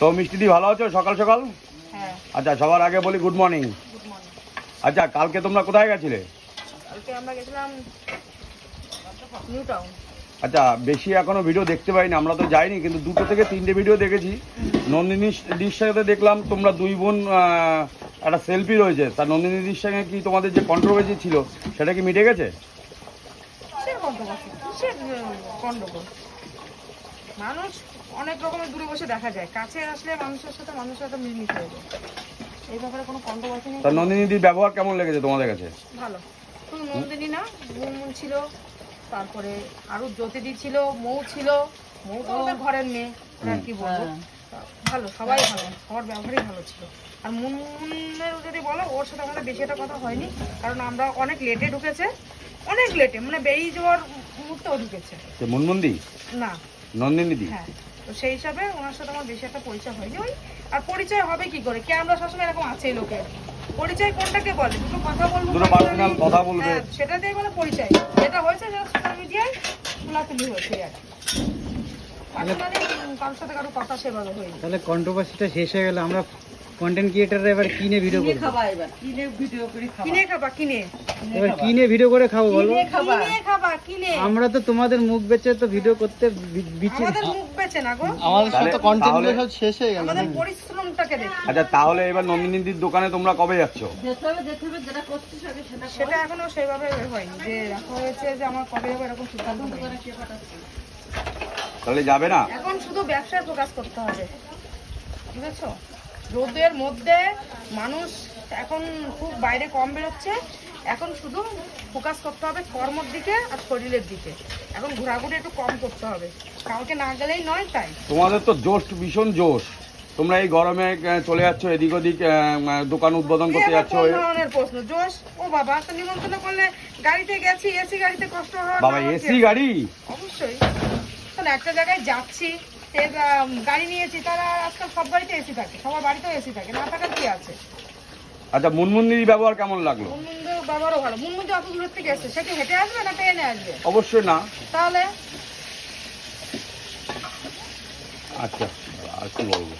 তো মিষ্টিদি ভালো আছো? সকাল সকাল? হ্যাঁ। আচ্ছা সবার আগে বলি গুড মর্নিং আচ্ছা কালকে তোমরা কোথায় গেছিলে? আচ্ছা বেশি এখনও ভিডিও দেখতে পাইনি আমরা তো যাইনি কিন্তু দুটো থেকে তিনটে ভিডিও দেখেছি। নন্দিনী দির সাথে দেখলাম তোমরা দুই বোন একটা সেলফি রয়েছে। তা নন্দিনী দির সঙ্গে কি তোমাদের যে কন্ট্রোভার্সি ছিল সেটা কি মিটে গেছে? মানুষ অনেক রকমের দূরে বসে দেখা যায়। কাছে আসলে মানুষের সাথে মানুষের সাথে মিলমিশ হয়ে যায়। এই ব্যাপারে কোনো কন্ট্রোভার্সি নেই? তা নন্দিনী দির ব্যবহার কেমন লেগেছে তোমাদের কাছে? ভালো। শুধু নন্দিনী না মুনমুন ছিল তারপরে আরও জ্যোতিদি ছিল মৌ ছিল। মৌ তো আমাদের ঘরের মেয়ে আর কি বলব? ভালো সবাই ভালো সবার ব্যবহারই ভালো ছিল। আর মুনমুনের যদি বলো ওর সাথে আমাদের বেশি একটা কথা হয়নি কারণ আমরা অনেক লেটে ঢুকেছে। অনেক লেটে মানে বেরিয়ে যাওয়ার মুহূর্তেও ঢুকেছে। মুনমুন্দি না। নন্দিনী দি? হ্যাঁ। তো সেই হিসাবে ওনার সাথে আমার বেশি একটা পরিচয় হয়নি। ওই আর পরিচয় হবে কি করে? ক্যামেরা সবসময় এরকম আছেই লোকের? পরিচয় কোনটাকে বলে? দুটো কথা বলব কথা বলবে। হ্যাঁ, সেটা দিয়ে বলে পরিচয়। যেটা হয়েছে সেটা সোশ্যাল মিডিয়ায় খোলাখুলি হয়েছে আর কি। পার্সোনালি কারোর সাথে কারও কথা সেভাবে হয়নি। তাহলে কন্ট্রোভার্সিটা শেষ হয়ে গেল আমরা কন্টেন্ট ক্রিয়েটাররা এবার কিনে ভিডিও করব কিনে খাবা। কিনে এবার কিনে ভিডিও করে খাব বলো? কিনে খাবা। কিনে আমরা তো তোমাদের মুখ বেচে তো ভিডিও করতে আমাদের মুখ বেছে না গো? আমাদের সাথে কন্টেন্ট সব শেষ হয়ে আমাদের পরিশ্রমটাকে দেখি। আচ্ছা তাহলে এবার দোকানে তোমরা কবে যাচ্ছ? সেটা এখনও সেইভাবে হয়নি যে রাখা হয়েছে যে আমার কবে যাব এরকম সিদ্ধান্ত। তাহলে যাবে না? এখন শুধু ব্যবসায় ফোকাস করতে হবে বুঝেছ? রোদের মধ্যে মানুষ এখন খুব বাইরে কম বেরোচ্ছে এখন শুধু ফোকাস করতে হবে কর্মর দিকে আর শরীরের দিকে। এখন ঘোরাঘুরি একটু কম করতে হবে। কালকে না গেলেই নয় তাই। তোমাদের তো জোশ ভীষণ জোশ। তোমরা এই গরমে চলে যাচ্ছ এদিক ওদিক দোকান উদ্বোধন করতে যাচ্ছ ধরনের প্রশ্ন? জোশ? ও বাবা তো নিমন্ত্রণ করলে গাড়িতে গেছি এসি গাড়িতে কষ্ট হয় বাবা এসি গাড়ি? অবশ্যই। তাহলে একটা জায়গায় যাচ্ছি গাড়ি নিয়েছি তারা আজকাল সব বাড়িতে এসি থাকে সবার বাড়িতেও এসি থাকে না থাকার কি আছে? আচ্ছা মুনমুন্দির ব্যবহার কেমন লাগল? মুনমুন্দ বাবারও ভালো। মুনমুন্দ অত দূর থেকে আসছে সে কি হেঁটে আসবে না ট্রেনে আসবে? অবশ্যই না। তাহলে? আচ্ছা আর কি বলব?